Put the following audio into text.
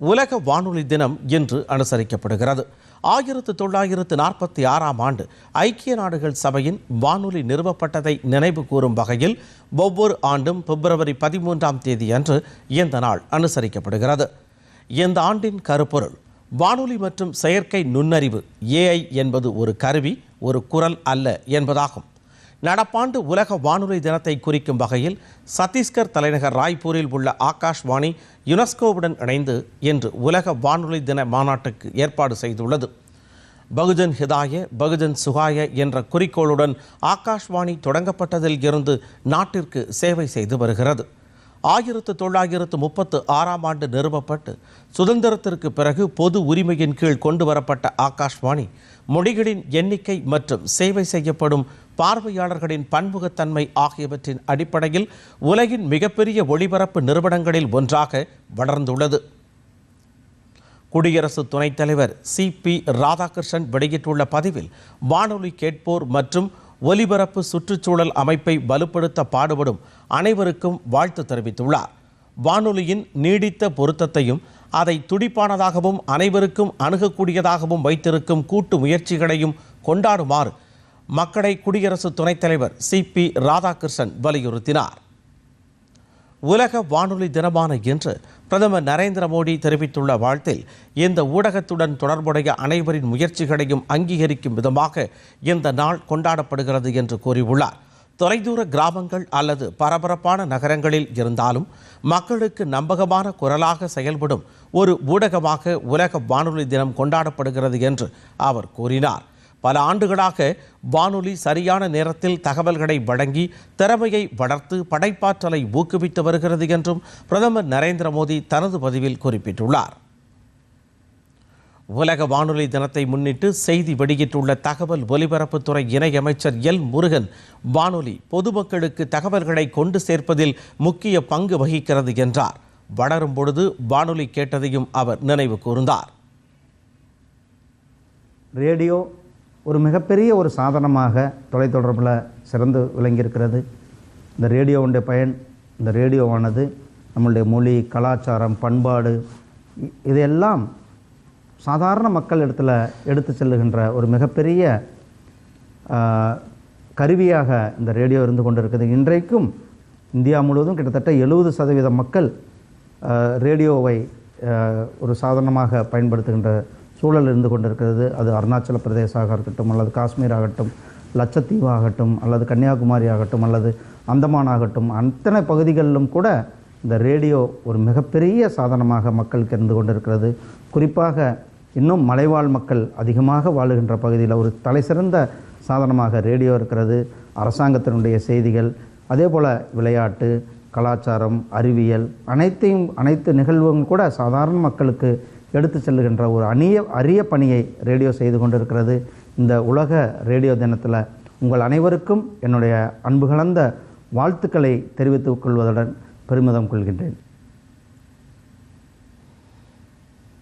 உலக வானொலி தினம் இன்று அனுசரிக்கப்படுகிறது. ஆயிரத்து தொள்ளாயிரத்து நாற்பத்தி ஆறாம் ஆண்டு ஐக்கிய நாடுகள் சபையின் வானொலி நிறுவப்பட்டதை நினைவு கூறும் வகையில் ஒவ்வொரு ஆண்டும் பிப்ரவரி பதிமூன்றாம் தேதி அன்று இந்த நாள் அனுசரிக்கப்படுகிறது. இந்த ஆண்டின் கருப்பொருள் வானொலி மற்றும் செயற்கை நுண்ணறிவு ஏஐ என்பது ஒரு கருவி ஒரு குரல் அல்ல என்பதாகும். நடப்பாண்டு உலக வானொலி தினத்தை குறிக்கும் வகையில் சத்தீஸ்கர் தலைநகர் ராய்ப்பூரில் உள்ள ஆகாஷ்வாணி யுனெஸ்கோவுடன் இணைந்து இன்று உலக வானொலி தின மாநாட்டுக்கு ஏற்பாடு செய்துள்ளது. பகுஜன் ஹிதாய பகுஜன் சுகாய என்ற குறிக்கோளுடன் ஆகாஷ்வாணி தொடங்கப்பட்டதில் இருந்து நாட்டிற்கு சேவை செய்து வருகிறது. ஆயிரத்து தொள்ளாயிரத்து முப்பத்து ஆறாம் ஆண்டு நிறுவப்பட்டு சுதந்திரத்திற்கு பிறகு பொது உரிமையின் கீழ் கொண்டு வரப்பட்ட ஆகாஷ்வாணி மொழிகளின் எண்ணிக்கை மற்றும் சேவை செய்யப்படும் பார்வையாளர்களின் பன்முகத்தன்மை ஆகியவற்றின் அடிப்படையில் உலகின் மிகப்பெரிய ஒளிபரப்பு நிறுவனங்களில் ஒன்றாக வளர்ந்துள்ளது. குடியரசு துணைத் தலைவர் சி. பி. ராதாகிருஷ்ணன் வெளியிட்டுள்ள பதிவில் வானொலி கேட்போர் மற்றும் ஒலிபரப்பு சுற்றுச்சூழல் அமைப்பை வலுப்படுத்த பாடுபடும் அனைவருக்கும் வாழ்த்து தெரிவித்துள்ளார். வானொலியின் நீடித்த பொருத்தத்தையும் அதை துடிப்பானதாகவும் அனைவருக்கும் அணுகக்கூடியதாகவும் வைத்திருக்கும் கூட்டு முயற்சிகளையும் கொண்டாடுமாறு மக்களை குடியரசு துணைத் தலைவர் சி. பி. ராதாகிருஷ்ணன் வலியுறுத்தினார். உலக வானொலி தினமான இன்று பிரதமர் நரேந்திர மோடி தெரிவித்துள்ள வாழ்த்தில் இந்த ஊடகத்துடன் தொடர்புடைய அனைவரின் முயற்சிகளையும் அங்கீகரிக்கும் விதமாக இந்த நாள் கொண்டாடப்படுகிறது என்று கூறியுள்ளார். தொலைதூர கிராமங்கள் அல்லது பரபரப்பான நகரங்களில் இருந்தாலும் மக்களுக்கு நம்பகமான குரலாக செயல்படும் ஒரு ஊடகமாக உலக வானொலி தினம் கொண்டாடப்படுகிறது என்று அவர் கூறினார். பல ஆண்டுகளாக வானொலி சரியான நேரத்தில் தகவல்களை வழங்கி திறமையை வளர்த்து படைப்பாற்றலை ஊக்குவித்து வருகிறது என்றும் பிரதமர் நரேந்திர மோடி தனது பதிவில் குறிப்பிட்டுள்ளார். உலக வானொலி தினத்தை முன்னிட்டு செய்தி வெளியிட்டுள்ள தகவல் ஒலிபரப்புத்துறை இணையமைச்சர் எல் முருகன் வானொலி பொதுமக்களுக்கு தகவல்களை கொண்டு சேர்ப்பதில் முக்கிய பங்கு வகிக்கிறது என்றார். வளரும் பொழுது வானொலி கேட்டதையும் அவர் நினைவு கூர்ந்தார். ரேடியோ ஒரு மிகப்பெரிய ஒரு சாதனமாக தொலைத்தொடர்பில் சிறந்து விளங்கியிருக்கிறது. இந்த ரேடியோவுடைய பயன் இந்த ரேடியோவானது நம்மளுடைய மொழி கலாச்சாரம் பண்பாடு இதையெல்லாம் சாதாரண மக்கள் இடத்துல எடுத்து செல்லுகின்ற ஒரு மிகப்பெரிய கருவியாக இந்த ரேடியோ இருந்து கொண்டிருக்குது. இன்றைக்கும் இந்தியா முழுவதும் கிட்டத்தட்ட எழுபது சதவீத மக்கள் ரேடியோவை ஒரு சாதனமாக பயன்படுத்துகின்ற சூழல் இருந்து கொண்டிருக்கிறது. அது அருணாச்சல பிரதேசாக இருக்கட்டும் அல்லது காஷ்மீர் ஆகட்டும் லட்சத்தீவு ஆகட்டும் அல்லது கன்னியாகுமரி ஆகட்டும் அல்லது அந்தமான் ஆகட்டும் அத்தனை பகுதிகளிலும் கூட இந்த ரேடியோ ஒரு மிகப்பெரிய சாதனமாக மக்களுக்கு இருந்து கொண்டிருக்கிறது. குறிப்பாக இன்னும் மலைவாழ் மக்கள் அதிகமாக வாழுகின்ற பகுதியில் ஒரு தலைசிறந்த சாதனமாக ரேடியோ இருக்கிறது. அரசாங்கத்தினுடைய செய்திகள் அதே போல் விளையாட்டு கலாச்சாரம் அறிவியல் அனைத்தையும் அனைத்து நிகழ்வுகளும் கூட சாதாரண மக்களுக்கு எடுத்து செல்லுகின்ற ஒரு அணிய அரிய பணியை ரேடியோ செய்து கொண்டிருக்கிறது. இந்த உலக ரேடியோ தினத்தில் உங்கள் அனைவருக்கும் என்னுடைய அன்பு கலந்த வாழ்த்துக்களை தெரிவித்துக் கொள்வதுடன் பெருமிதம் கொள்கின்றேன்.